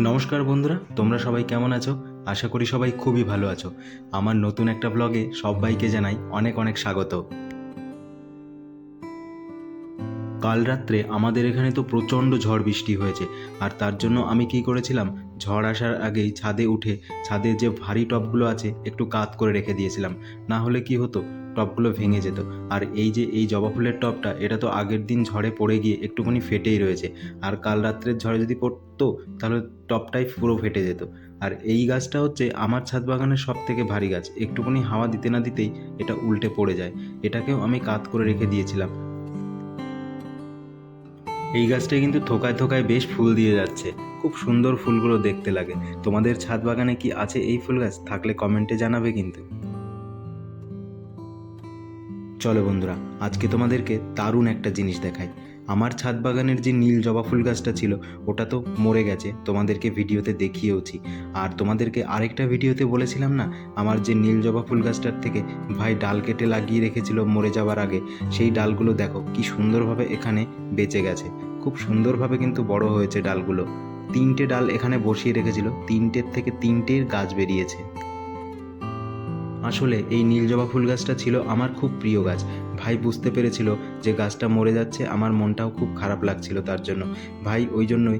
নমস্কার বন্ধুরা, তোমরা সবাই কেমন আছো? আশা করি সবাই খুবই ভালো আছো। আমার নতুন একটা ব্লগে সবাইকে জানাই অনেক অনেক স্বাগত। কাল রাত্রে আমাদের এখানে তো প্রচণ্ড ঝড় বৃষ্টি হয়েছে, আর তার জন্য আমি কি করেছিলাম? ঝড় আসার আগেই ছাদে উঠে, ছাদে যে ভারী টবগুলো আছে, একটু কাত করে রেখে দিয়েছিলাম। না হলে কি হতো? টবগুলো ভেঙে যেত। আর এই যে এই জবা ফুলের টবটা, এটা তো আগের দিন ঝড়ে পড়ে গিয়ে একটুখানি ফেটেই রয়েছে। আর কাল রাত্রের ঝড়ে যদি পড়তো, তাহলে টবটাই পুরো ফেটে যেত। আর এই গাছটা হচ্ছে আমার ছাদ বাগানের সব থেকে ভারী গাছ। একটুখানি হাওয়া দিতে না দিতেই এটা উল্টে পড়ে যায়। এটাকেও আমি কাত করে রেখে দিয়েছিলাম। এই গাছটাই কিন্তু থোকায় থোকায় বেশ ফুল দিয়ে যাচ্ছে। খুব সুন্দর ফুলগুলো দেখতে লাগে। তোমাদের ছাদ বাগানে কি আছে এই ফুল গাছ? থাকলে কমেন্টে জানাবে কিন্তু। চলো বন্ধুরা, আজকে তোমাদেরকে দারুণ একটা জিনিস দেখাই। আমার ছাদ বাগানের যে নীল জবা ফুল গাছটা ছিল, ওটা তো মরে গেছে, তোমাদেরকে ভিডিওতে দেখিয়েওছি। আর তোমাদেরকে আরেকটা ভিডিওতে বলেছিলাম না, আমার যে নীল জবা ফুল গাছটার থেকে ভাই ডাল কেটে লাগিয়ে রেখেছিল মরে যাওয়ার আগে, সেই ডালগুলো দেখো কি সুন্দরভাবে এখানে বেঁচে গেছে। খুব সুন্দরভাবে কিন্তু বড় হয়েছে ডালগুলো। তিনটে ডাল এখানে বসিয়ে রেখেছিল, তিনটের থেকে তিনটের গাছ বেরিয়েছে। আসলে এই নীল জবা ফুল গাছটা ছিল আমার খুব প্রিয় গাছ ভাই বুঝতে পেরেছিল যে গাছটা মরে যাচ্ছে, আমার মনটাও খুব খারাপ লাগছিল তার জন্য। ভাই ওই জন্যই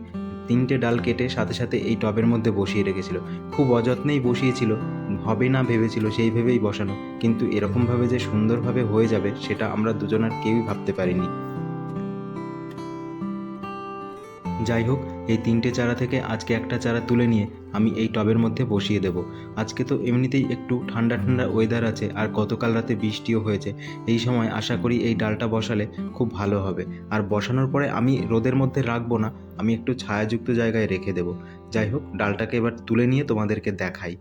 তিনটে ডাল কেটে সাথে সাথে এই টবের মধ্যে বসিয়ে রেখেছিল। খুব অযত্নেই বসিয়েছিল, হবে না ভেবেছিল সেই ভেবেই বসানো। কিন্তু এরকমভাবে যে সুন্দরভাবে হয়ে যাবে, সেটা আমরা দুজনার কেউই ভাবতে পারিনি। যাই হোক, এই তিনটে চারা থেকে আজকে একটা চারা তুলে নিয়ে আমি এই টবের মধ্যে বসিয়ে দেব। আজকে তো এমনিতেই একটু ঠান্ডা ঠান্ডা ওয়েদার আছে আর গতকাল রাতে বৃষ্টিও হয়েছে। এই সময় আশা করি এই ডালটা বসালে খুব ভালো হবে। আর বসানোর পরে আমি রোদের মধ্যে রাখব না, আমি একটু ছায়াযুক্ত জায়গায় রেখে দেব। যাই হোক, ডালটাকে এবার তুলে নিয়ে তোমাদেরকে দেখাই।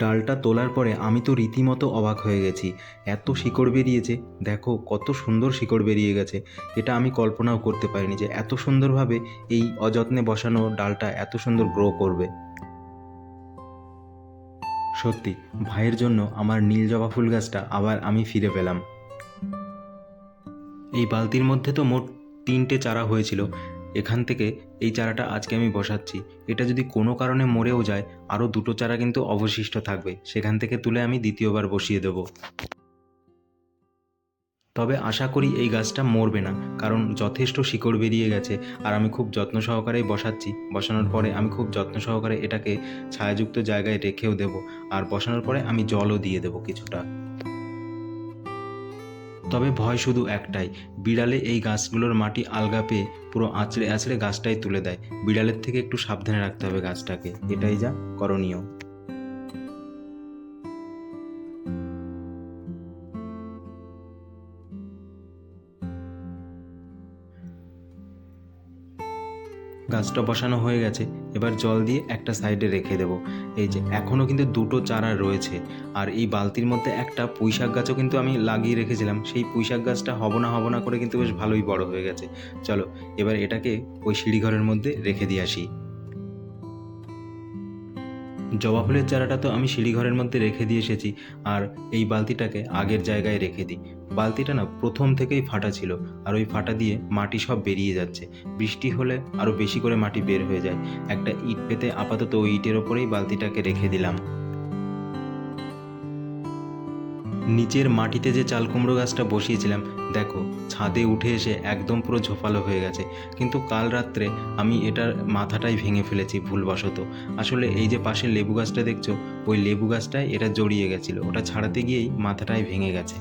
ডালটা তোলার পরে আমি তো রীতিমতো অবাক হয়ে গেছি। এত শিকড় বেরিয়েছে, দেখো কত সুন্দর শিকড় বেরিয়ে গেছে। এটা আমি কল্পনাও করতে পারিনি যে এত সুন্দরভাবে এই অযত্নে বসানো ডালটা এত সুন্দর গ্রো করবে। সত্যি, ভাইয়ের জন্য আমার নীল জবা ফুল গাছটা আবার আমি ফিরে পেলাম। এই বালতির মধ্যে তো মোট তিনটে চারা হয়েছিল। এখান থেকে এই চারাটা আজকে আমি বসাচ্ছি। এটা যদি কোনো কারণে মরেও যায়, আরও দুটো চারা কিন্তু অবশিষ্ট থাকবে। সেখান থেকে তুলে আমি দ্বিতীয়বার বসিয়ে দেব। তবে আশা করি এই গাছটা মরবে না, কারণ যথেষ্ট শিকড় বেরিয়ে গেছে আর আমি খুব যত্ন সহকারেই বসাচ্ছি। বসানোর পরে আমি খুব যত্ন সহকারে এটাকে ছায়াযুক্ত জায়গায় রেখেও দেব। আর বসানোর পরে আমি জলও দিয়ে দেবো কিছুটা। তবে ভয় শুধু একটাই, বিড়ালে এই গাছগুলোর মাটি আলগা পেয়ে পুরো আঁচড়ে আঁচড়ে গাছটাই তুলে দেয়। বিড়ালের থেকে একটু সাবধানে রাখতে হবে গাছটাকে। এটাই যা করণীয়। গাছটা বসানো হয়ে গেছে, এবার জল দিয়ে একটা সাইডে রেখে দেবো। এই যে এখনও কিন্তু দুটো চারা রয়েছে, আর এই বালতির মধ্যে একটা পুঁইশাক গাছও কিন্তু আমি লাগিয়ে রেখেছিলাম। সেই পুঁইশাক গাছটা হব না হব না করে কিন্তু বেশ ভালোই বড় হয়ে গেছে। চলো, এবার এটাকে ওই সিঁড়িঘরের মধ্যে রেখে দিয়ে আসি। জবা ফুলের চারাটা তো আমি সিঁড়িঘরের মধ্যে রেখে দিয়ে এসেছি, আর এই বালতিটাকে আগের জায়গায় রেখে দিই। বালতিটা না প্রথম থেকেই ফাটা ছিল, আর ওই ফাটা দিয়ে মাটি সব বেরিয়ে যাচ্ছে। বৃষ্টি হলে আরও বেশি করে মাটি বের হয়ে যায়। একটা ইট পেতে আপাতত ওই ইটের ওপরেই বালতিটাকে রেখে দিলাম। নিচের মাটিতে যে চাল কুমড়ো গাছটা বসিয়েছিলাম, দেখো, ছাদে উঠে এসে একদম পুরো ঝোপালো হয়ে গেছে। কিন্তু কাল রাত্রে আমি এটার মাথাটাই ভেঙে ফেলেছি ভুলবশত। আসলে এই যে পাশে লেবু গাছটা দেখছ, ওই লেবু গাছটায় এটা জড়িয়ে গেছিল। ওটা ছাড়াতে গিয়েই মাথাটাই ভেঙে গেছে।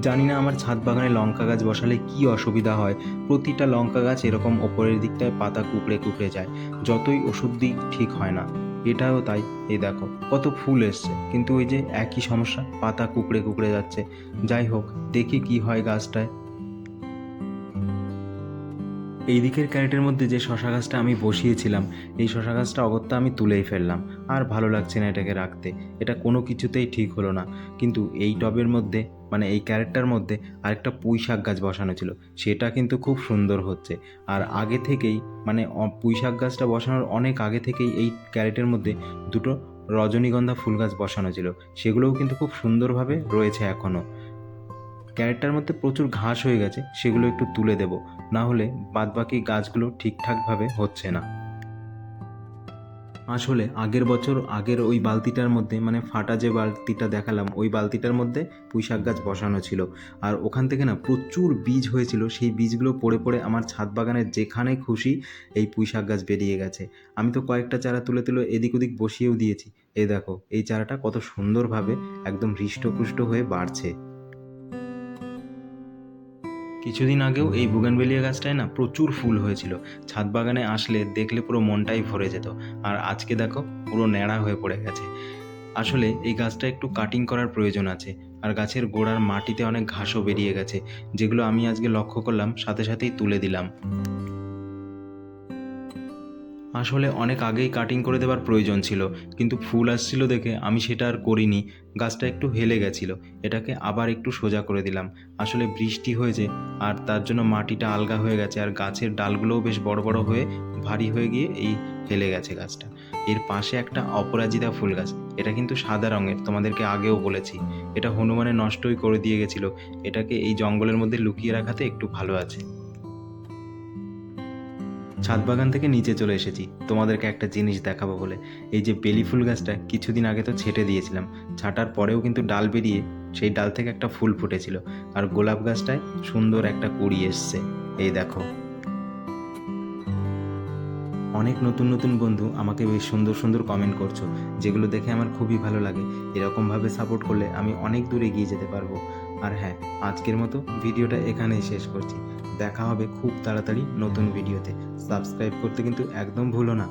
জানি না আমার ছাদ বাগানে লঙ্কা গাছ বসালে কি অসুবিধা হয়। প্রতিটা লঙ্কা গাছ এরকম ওপরের দিকটায় পাতা কুকড়ে কুকড়ে যায়। যতই ওষুধ দিই ঠিক হয় না। এটাও তাই। এই দেখো, কত ফুল এসছে। কিন্তু ওই যে একই সমস্যা, পাতা কুকড়ে কুকড়ে যাচ্ছে। যাই হোক, দেখি কি হয় গাছটায়। এই দিকের ক্যারেটের মধ্যে যে শশা গাছটা আমি বসিয়েছিলাম, এই শশা গাছটা অগত্যা আমি তুলেই ফেললাম। আর ভালো লাগছে না এটাকে রাখতে। এটা কোনো কিছুতেই ঠিক হলো না। কিন্তু এই টবের মধ্যে মানে এই ক্যারেটটার মধ্যে আরেকটা পুঁই শাক গাছ বসানো ছিল। সেটা কিন্তু খুব সুন্দর হচ্ছে। আর আগে থেকেই মানে পুঁই শাক গাছটা বসানোর অনেক আগে থেকেই এই ক্যারেটের মধ্যে দুটো রজনীগন্ধা ফুল গাছ বসানো ছিল। সেগুলোও কিন্তু খুব সুন্দরভাবে রয়েছে এখনও ক্যারেটটার মধ্যে প্রচুর ঘাস হয়ে গেছে, সেগুলো একটু তুলে দেব। না হলে বাদবাকি গাছগুলো ঠিকঠাকভাবে হচ্ছে না। আসলে আগের বছর আগের ওই বালতিটার মধ্যে মানে ফাটা যে বালতিটা দেখালাম, ওই বালতিটার মধ্যে পুঁইশাক গাছ বসানো ছিল। আর ওখান থেকে না প্রচুর বীজ হয়েছিল, সেই বীজগুলো পড়ে পড়ে আমার ছাদ বাগানের যেখানে খুশি এই পুঁইশাক গাছ বেরিয়ে গেছে। আমি তো কয়েকটা চারা তুলে তুলে এদিক ওদিক বসিয়েও দিয়েছি। এই দেখো, এই চারাটা কত সুন্দরভাবে একদম হৃষ্টপুষ্ট হয়ে বাড়ছে। কিছুদিন আগেও এই বুগানবেলিয়া গাছটায় না প্রচুর ফুল হয়েছিল। ছাদ বাগানে আসলে দেখলে পুরো মনটাই ভরে যেত। আর আজকে দেখো, পুরো ন্যাড়া হয়ে পড়ে গেছে। আসলে এই গাছটা একটু কাটিং করার প্রয়োজন আছে। আর গাছের গোড়ার মাটিতে অনেক ঘাসও বেরিয়ে গেছে, যেগুলো আমি আজকে লক্ষ্য করলাম, সাথে সাথেই তুলে দিলাম। আসলে অনেক আগেই কাটিং করে দেওয়ার প্রয়োজন ছিল, কিন্তু ফুল আসছিল দেখে আমি সেটা আর করিনি, গাছটা একটু হেলে গেছিল, এটাকে আবার একটু সোজা করে দিলাম। আসলে বৃষ্টি হয়েছে, আর তার জন্য মাটিটা আলগা হয়ে গেছে, আর গাছের ডালগুলোও বেশ বড় বড় হয়ে ভারী হয়ে গিয়ে এই হেলে গেছে গাছটা। এর পাশে একটা অপরাজিতা ফুল গাছ, এটা কিন্তু সাদা রঙের, তোমাদেরকে আগেও বলেছি। এটা হনুমানে নষ্টই করে দিয়ে গেছিল, এটাকে এই জঙ্গলের মধ্যে লুকিয়ে রাখাতে একটু ভালো আছে। ছাদ বাগান থেকে নিচে চলে এসেছি। তোমাদেরকে একটা জিনিস দেখাবো বলে। এই যে বেলি ফুল গাছটা, কিছুদিন আগে তো ছেটে দিয়েছিলাম। ছাটার পরেও কিন্তু ডাল বেরিয়ে সেই ডাল থেকে একটা ফুল ফুটেছিল। আর গোলাপ গাছটায় সুন্দর একটা কুড়ি এসছে। এই দেখো। অনেক নতুন নতুন বন্ধু আমাকে বেশ সুন্দর সুন্দর কমেন্ট করছ, যেগুলো দেখে আমার খুবই ভালো লাগে। এরকমভাবে সাপোর্ট করলে আমি অনেক দূর এগিয়ে যেতে পারব। আর হ্যাঁ আজকের মতো ভিডিওটা এখানেই শেষ করছি। দেখা হবে খুব তাড়াতাড়ি নতুন ভিডিওতে। সাবস্ক্রাইব করতে কিন্তু একদম ভুলো না।